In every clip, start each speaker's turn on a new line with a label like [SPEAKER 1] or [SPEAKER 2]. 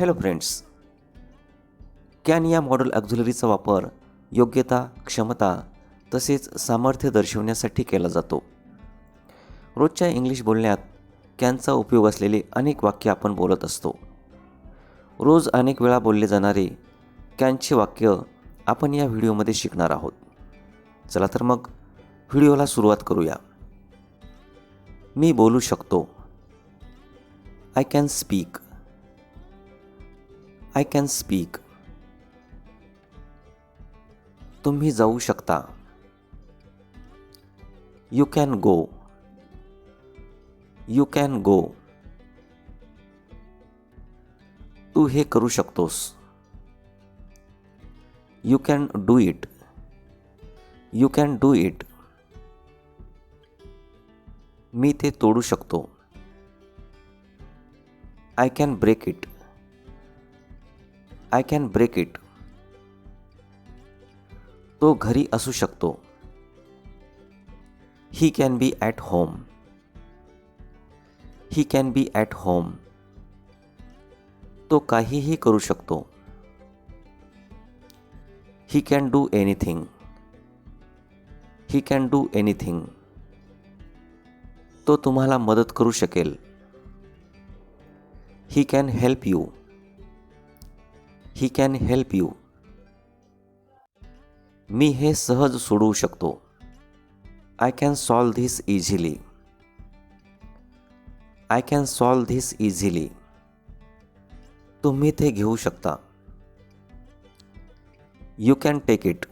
[SPEAKER 1] Hello friends can या model ॲक्झुलरीचा वापर योग्यता क्षमता तसेच सामर्थ्य दर्शवण्यासाठी केला जातो. रोजच्या इंग्लिश बोलण्यात कॅनचा उपयोग असलेले अनेक वाक्य आपण बोलत असतो. रोज अनेक वेळा बोलले जाणारे कॅनचे वाक्य आपण या व्हिडिओमध्ये शिकणार आहोत. चला तर मग व्हिडिओला सुरुवात करूया. मी बोलू शकतो. I can speak I can speak तुम्ही जाऊ शकता. You can go you can go तू हे करू शकतोस. You can do it you can do it मी ते तोडू शकतो. I can break it I can break it तो घरी असू शकतो. He can be at home he can be at home तो काहीही करू शकतो. He can do anything he can do anything तो तुम्हाला मदत करू शकेल. He can help you he can help you मी हे सहज सोडवू शकतो. I can solve this easily I can solve this easily तुम्ही ते घेऊ शकता. You can take it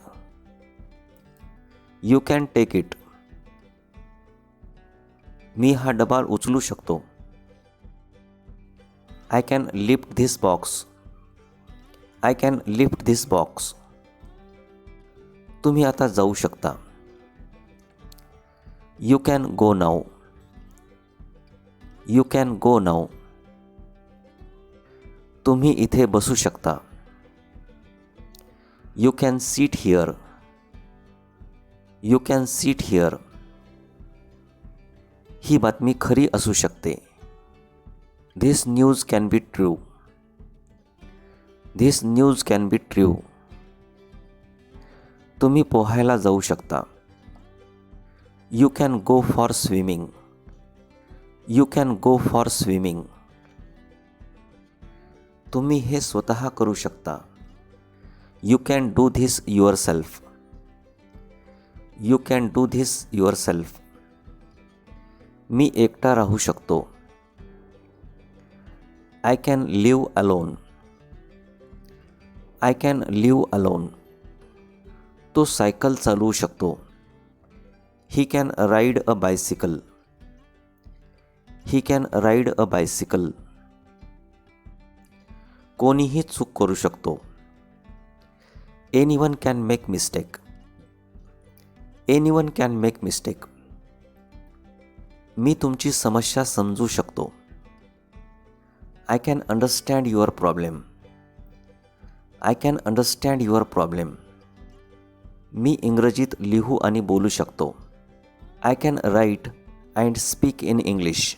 [SPEAKER 1] you can take it मी हा डबा उचलू शकतो. I can lift this box I can lift this box तुम्ही आता जाऊ शकता. You can go now you can go now तुम्ही इथे बसू शकता. You can sit here you can sit here ही बातमी खरी असू शकते. This news can be true this news can be true तुम्ही पोहायला जाऊ शकता. You can go for swimming you can go for swimming तुम्ही हे स्वतः करू शकता. You can do this yourself you can do this yourself मी एकटा राहू शकतो. I can live alone I can live alone तो सायकल चालवू शकतो. He can ride a bicycle he can ride a bicycle कोणीही चूक करू शकतो. Anyone can make mistake anyone can make mistake मी तुमची समस्या समजू शकतो. I can understand your problem I can understand your problem मी इंग्रजीत लिहू आणि बोलू शकतो. I can write and speak in English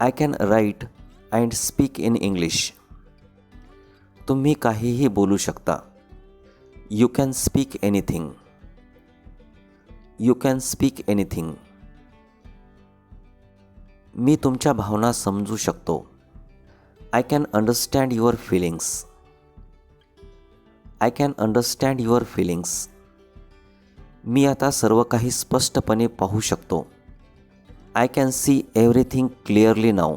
[SPEAKER 1] I can write and speak in English तुम्ही काहीही बोलू शकता. You can speak anything you can speak anything मी तुमच्या भावना समजू शकतो. I can understand your feelings I can understand your feelings मी आता सर्व काही स्पष्टपणे पाहू शकतो. I can see everything clearly now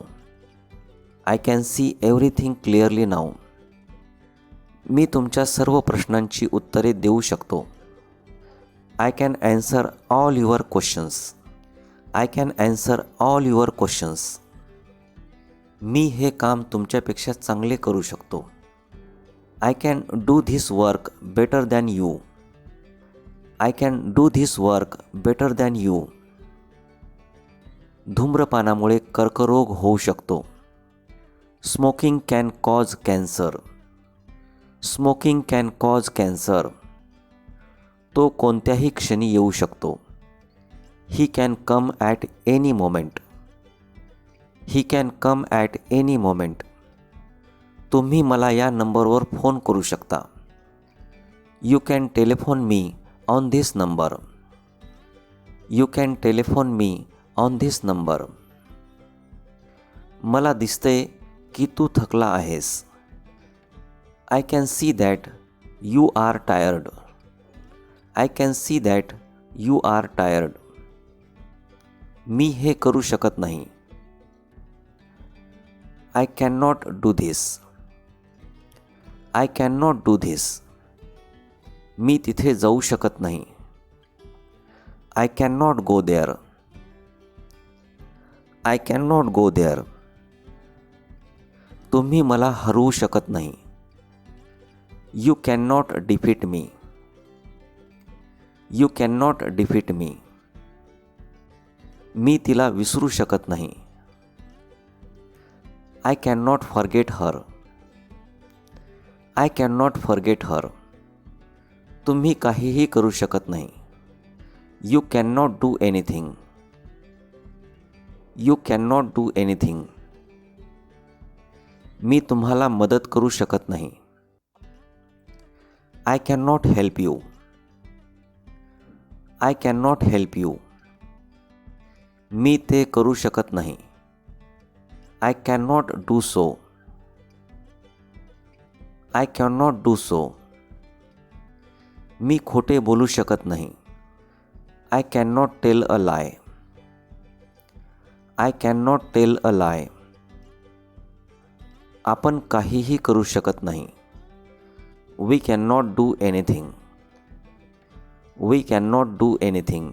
[SPEAKER 1] I can see everything clearly now मी तुमच्या सर्व प्रश्नांची उत्तरे देऊ शकतो. I can answer all your questions I can answer all your questions मी हे काम तुमच्यापेक्षा चांगले करू शकतो. I can do this work better than you I can do this work better than you धूम्रपानामुळे कर्करोग होऊ शकतो. Smoking can cause cancer smoking can cause cancer तो कोणत्याही क्षणी येऊ शकतो. He can come at any moment he can come at any moment तुम्ही मला या नंबरवर फ़ोन करू शकता. You can telephone me on this number you can telephone me on this number मला दिसतंय की तू थकला आहेस. I can see that you are tired I can see that you are tired मी हे करू शकत नाही. I can not do this I can not do this मी तिथे जाऊ शकत नाही. I can not go there I can not go there तुम्ही मला हरवू शकत नाही. You can not defeat me you can not defeat me मी तिला विसरू शकत नाही. I can not forget her I can not forget her तुम्ही काहीही करू शकत नाही. You can not do anything you can not do anything मी तुम्हाला मदत करू शकत नाही. I can not help you I can not help you मी ते करू शकत नाही. I can not do so I can not do so मी खोटे बोलू शकत नाही. I can not tell a lie I can not tell a lie आपण काहीही करू शकत नाही. We can not do anything we can not do anything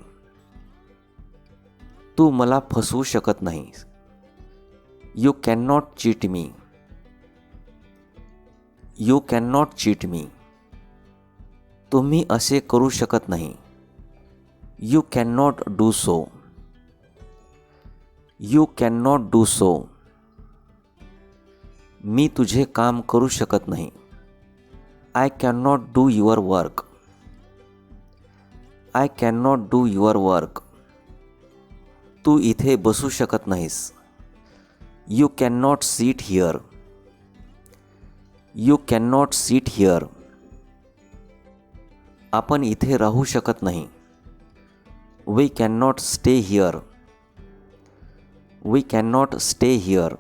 [SPEAKER 1] तू मला फसवू शकत नाहीस. You can not cheat me you can not cheat me तुम्ही असे करू शकत नाही. You can not do so you can not do so मी तुझे काम करू शकत नाही. I can not do your work I can not do your work तू इथे बसू शकत नाहीस. You can not sit here you can not sit here आपण इथे राहू शकत नाही. We can not stay here we can not stay here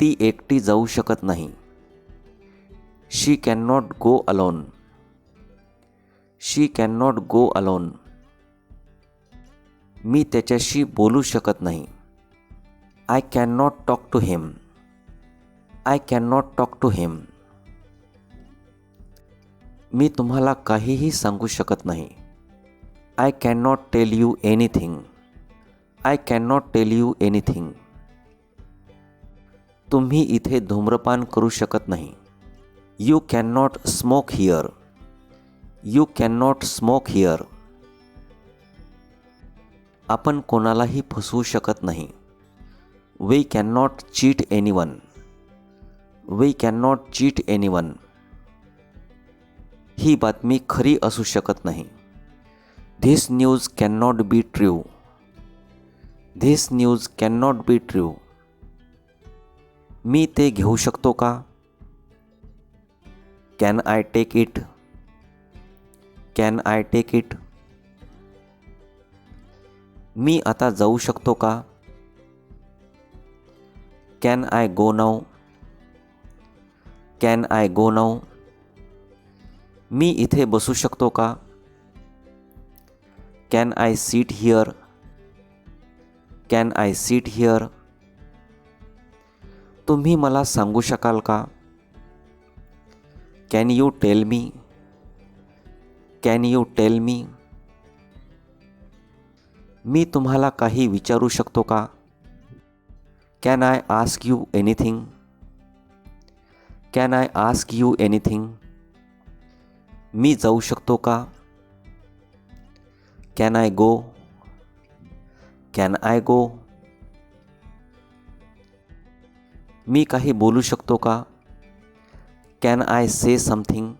[SPEAKER 1] ती एकटी जाऊ शकत नाही. She can not go alone she can not go alone मी त्याच्याशी बोलू शकत नाही. I can not talk to him I can not talk to him मी तुम्हाला काहीही सांगू शकत नाही. I can not tell you anything I can not tell you anything तुम्ही इथे धूम्रपान करू शकत नाही. You can not smoke here you can not smoke here आपण कोणालाही फसवू शकत नाही. We can not cheat anyone we can not cheat anyone ही बातमी खरी असू शकत नाही. This news can not be true this news can not be true मी ते घेऊ शकतो का? Can I take it can I take it मी आता जाऊ शकतो का? Can I go now can I गो नाव मी इथे बसू शकतो का? Can I sit here can I sit here तुम्ही मला सांगू शकाल का? Can you tell me can you tell me मी तुम्हाला काही विचारू शकतो का? Can I ask you anything can I ask you anything मी जाऊ शकतो का? Can I go can I गो मी काही बोलू शकतो का? कॅन आय से समथिंग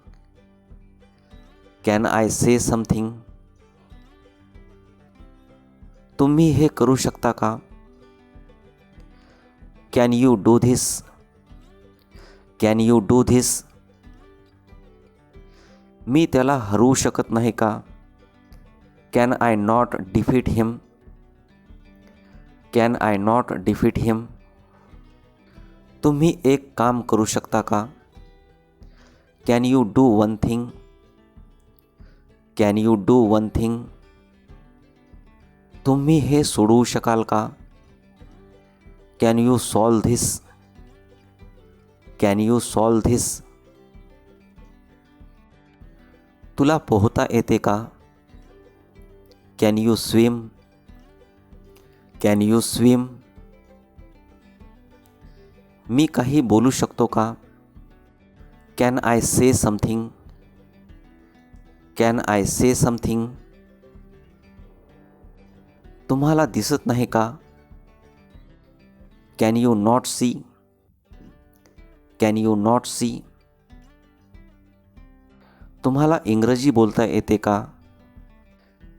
[SPEAKER 1] कॅन आय से समथिंग तुम्ही हे करू शकता का? Can you do this can you do this मी त्याला हरवू शकत नाही का? Can I not defeat him can I not defeat him तुम्ही एक काम करू शकता का? Can you do one thing can you do one thing तुम्ही हे सोडवू शकाल का? Can you solve this can you solve this तुला पोहता येते का? Can you swim can you swim मी काही बोलू शकतो का? कॅन आय से समथिंग कॅन आय से समथिंग तुम्हाला दिसत नाही का? Can you not see can you not see तुम्हाला इंग्रजी बोलता येते का?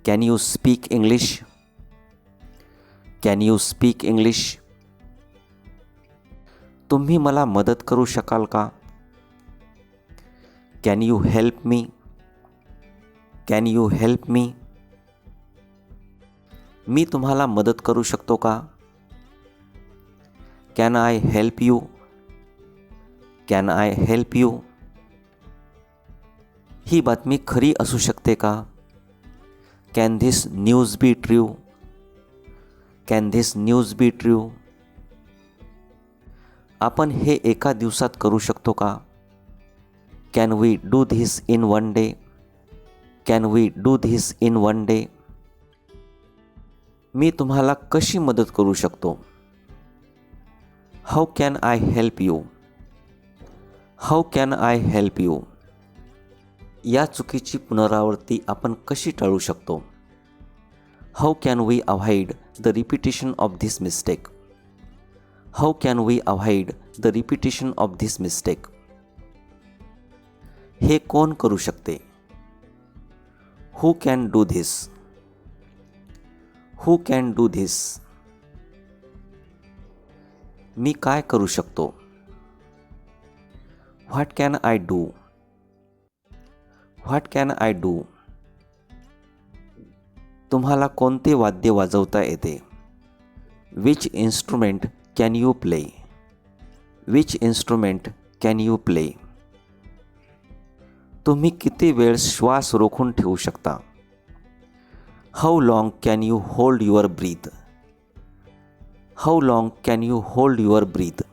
[SPEAKER 1] Can you speak English can you speak English तुम्ही मला मदत करू शकाल का? Can you help me can you help me मी तुम्हाला मदत करू शकतो का? Can I help you can I help you ही बातमी खरी असू शकते का? Can this news be true can this news be true आपण हे एका दिवसात करू शकतो का? Can we do this in one day can we do this in one day मी तुम्हाला कशी मदत करू शकतो? How can I help you how can I help you या चुकीची पुनरावृत्ती आपण कशी टाळू शकतो? How can we avoid the repetition of this mistake how can we avoid the repetition of this mistake हे कोण करू शकते? Who can do this who can do this मी काय करू शकतो? What can I do what can I do तुम्हाला कोणते वाद्य वाजवता येते? Which instrument can you play which instrument can you play तुम्ही किती वेळ श्वास रोखून ठेवू शकता? How long can you hold your breath how long can you hold your breath